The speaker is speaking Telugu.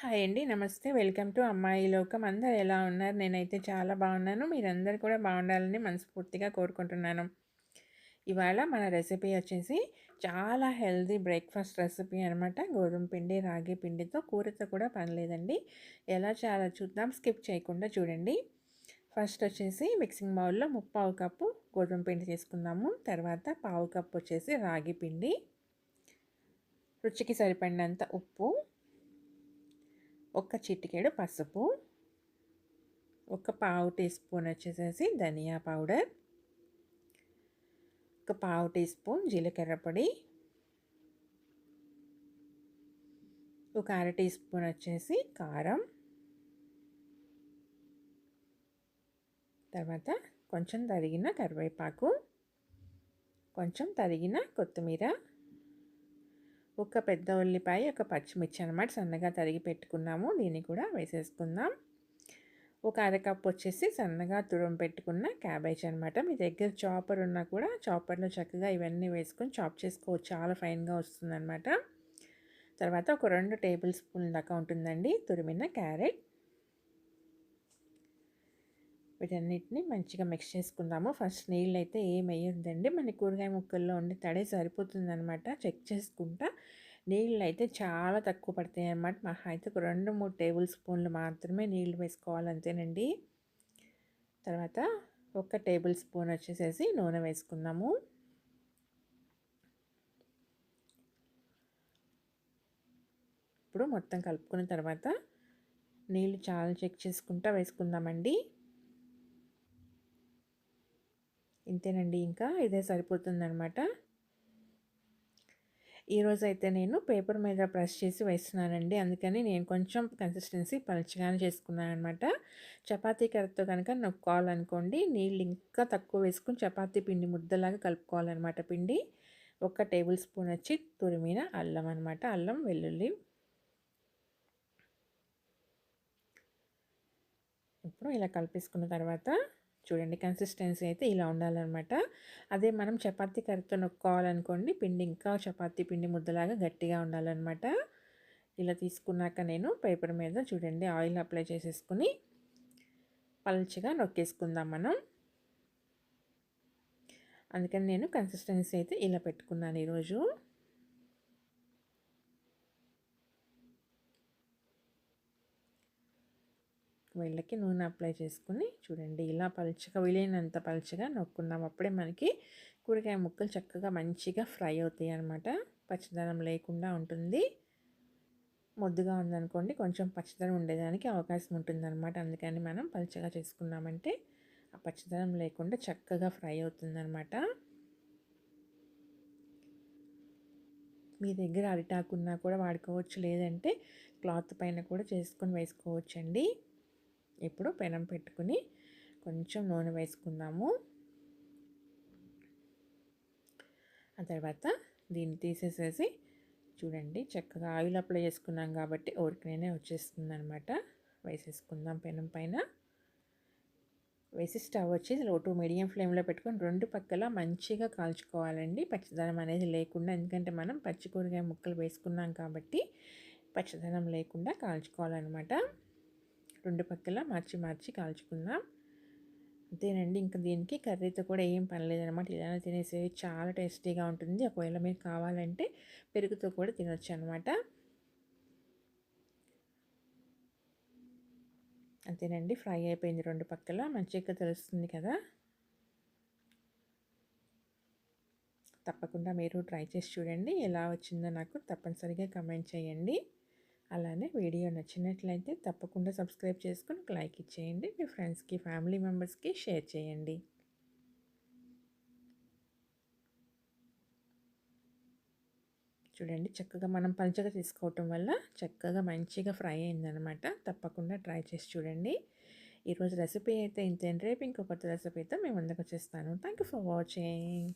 హాయ్ అండి. నమస్తే. వెల్కమ్ టు అమ్మాయి లోకం. అందరు ఎలా ఉన్నారు? నేనైతే చాలా బాగున్నాను. మీరందరూ కూడా బాగుండాలని మనస్ఫూర్తిగా కోరుకుంటున్నాను. ఇవాళ మన రెసిపీ వచ్చేసి చాలా హెల్దీ బ్రేక్ఫాస్ట్ రెసిపీ అనమాట గోధుమ పిండి రాగి పిండితో కూరతో కూడా పనిలేదండి. ఎలా చాలా చూద్దాం. స్కిప్ చేయకుండా చూడండి. ఫస్ట్ వచ్చేసి మిక్సింగ్ బౌల్లో ముప్పావు కప్పు గోధుమ పిండి తీసుకుందాము. తర్వాత పావు కప్పు వచ్చేసి రాగి పిండి. రుచికి సరిపడినంత ఉప్పు. ఒక చిటికెడు పసుపు ఒక పావు టీ స్పూన్ వచ్చేసేసి ధనియా పౌడర్ ఒక పావు టీ స్పూన్ జీలకర్ర పొడి ఒక అర టీ స్పూన్ వచ్చేసి కారం తర్వాత కొంచెం తరిగిన కరివేపాకు కొంచెం తరిగిన కొత్తిమీర ఒక పెద్ద ఉల్లిపాయ ఒక పచ్చిమిర్చి అనమాట సన్నగా తరిగి పెట్టుకున్నాము. దీన్ని కూడా వేసేసుకుందాం. ఒక అరకప్ వచ్చేసి సన్నగా తురం పెట్టుకున్న క్యాబేజ్ అనమాట మీ దగ్గర చాపర్ ఉన్నా కూడా చాపర్లో చక్కగా ఇవన్నీ వేసుకొని చాప్ చేసుకోవచ్చు. చాలా ఫైన్గా వస్తుందన్నమాట. తర్వాత ఒక రెండు టేబుల్ స్పూన్ దాకా ఉంటుందండి తురిమిన క్యారెట్. వీటన్నిటిని మంచిగా మిక్స్ చేసుకుందాము. ఫస్ట్ నీళ్ళు అయితే ఏం వేయొద్దండి మన కూరగాయ ముక్కల్లో ఉండి తడే సరిపోతుందనమాట చెక్ చేసుకుంటా. నీళ్ళు అయితే చాలా తక్కువ పడతాయి అన్నమాట మా అయితే ఒక రెండు మూడు టేబుల్ స్పూన్లు మాత్రమే నీళ్ళు వేసుకోవాలి అంతేనండి తర్వాత ఒక టేబుల్ స్పూన్ వచ్చేసేసి నూనె వేసుకుందాము. ఇప్పుడు మొత్తం కలుపుకున్న తర్వాత నీళ్ళు చాలా చెక్ చేసుకుంటా వేసుకుందామండి. ఇంతేనండి. ఇంకా ఇదే సరిపోతుందనమాట ఈరోజు అయితే నేను పేపర్ మీద ప్రెస్ చేసి వేస్తున్నానండి. అందుకని నేను కొంచెం కన్సిస్టెన్సీ పలుచగానే చేసుకున్నాను అనమాట చపాతీ కరెక్ట్తో కనుక నొక్కోవాలనుకోండి నీళ్ళు ఇంకా తక్కువ వేసుకుని చపాతీ పిండి ముద్దలాగా కలుపుకోవాలన్నమాట పిండి. ఒక టేబుల్ స్పూన్ వచ్చి తురిమిన అల్లం అనమాట అల్లం వెల్లుల్లి. ఇప్పుడు ఇలా కలిపేసుకున్న తర్వాత చూడండి. కన్సిస్టెన్సీ అయితే ఇలా ఉండాలన్నమాట. అదే మనం చపాతీ కర్రీతో నొక్కోవాలనుకోండి పిండి ఇంకా చపాతీ పిండి ముద్దలాగా గట్టిగా ఉండాలన్నమాట. ఇలా తీసుకున్నాక నేను పేపర్ మీద చూడండి ఆయిల్ అప్లై చేసేసుకుని పల్చగా నొక్కేసుకుందాం మనం. అందుకని నేను కన్సిస్టెన్సీ అయితే ఇలా పెట్టుకున్నాను ఈరోజు. వీళ్ళకి నూనె అప్లై చేసుకుని చూడండి. ఇలా పలుచగా వీలైనంత పలుచగా నొక్కున్నాం అప్పుడే మనకి కూరగాయ ముక్కలు చక్కగా మంచిగా ఫ్రై అవుతాయి అనమాట పచ్చదనం లేకుండా ఉంటుంది. ముద్దుగా ఉందనుకోండి కొంచెం పచ్చదనం ఉండేదానికి అవకాశం ఉంటుందన్నమాట. అందుకని మనం పలుచగా చేసుకున్నామంటే ఆ పచ్చదనం లేకుండా చక్కగా ఫ్రై అవుతుందన్నమాట. మీ దగ్గర అరిటాకున్నా కూడా వాడుకోవచ్చు. లేదంటే క్లాత్ పైన కూడా చేసుకొని వేసుకోవచ్చండి. ఇప్పుడు పెనం పెట్టుకుని కొంచెం నూనె వేసుకుందాము. ఆ తర్వాత దీన్ని తీసేసేసి చూడండి చక్కగా ఆయిల్ అప్లై చేసుకున్నాం కాబట్టి ఊరికనే వచ్చేస్తుంది అనమాట వేసేసుకుందాం పెనం పైన. వేసి స్టవ్ వచ్చి లో టు మీడియం ఫ్లేమ్లో పెట్టుకొని రెండు పక్కల మంచిగా కాల్చుకోవాలండి. పచ్చదనం అనేది లేకుండా ఎందుకంటే మనం పచ్చికూరగాయ ముక్కలు వేసుకున్నాం కాబట్టి పచ్చదనం లేకుండా కాల్చుకోవాలన్నమాట. రెండు పక్కల మార్చి మార్చి కాల్చుకుందాం. అంతేనండి ఇంకా దీనికి కర్రీతో కూడా ఏం పనిలేదనమాట ఇలా తినేసేవి చాలా టేస్టీగా ఉంటుంది. ఒకవేళ మీరు కావాలంటే పెరుగుతో కూడా తినొచ్చు అనమాట అంతేనండి ఫ్రై అయిపోయింది రెండు పక్కల. మంచిగా తెలుస్తుంది కదా. తప్పకుండా మీరు ట్రై చేసి చూడండి. ఎలా వచ్చిందో నాకు తప్పనిసరిగా కమెంట్ చేయండి. అలానే వీడియో నచ్చినట్లయితే తప్పకుండా సబ్స్క్రైబ్ చేసుకుని లైక్ ఇచ్చేయండి. మీ ఫ్రెండ్స్కి ఫ్యామిలీ మెంబర్స్కి షేర్ చేయండి. చూడండి చక్కగా మనం పంచగా తీసుకోవటం వల్ల చక్కగా మంచిగా ఫ్రై అయిందనమాట తప్పకుండా ట్రై చేసి చూడండి. ఈరోజు రెసిపీ అయితే ఇంతేంటి రేపు ఇంకొక రెసిపీ అయితే మేము ముందుకు వచ్చేస్తాను. Thank you for watching.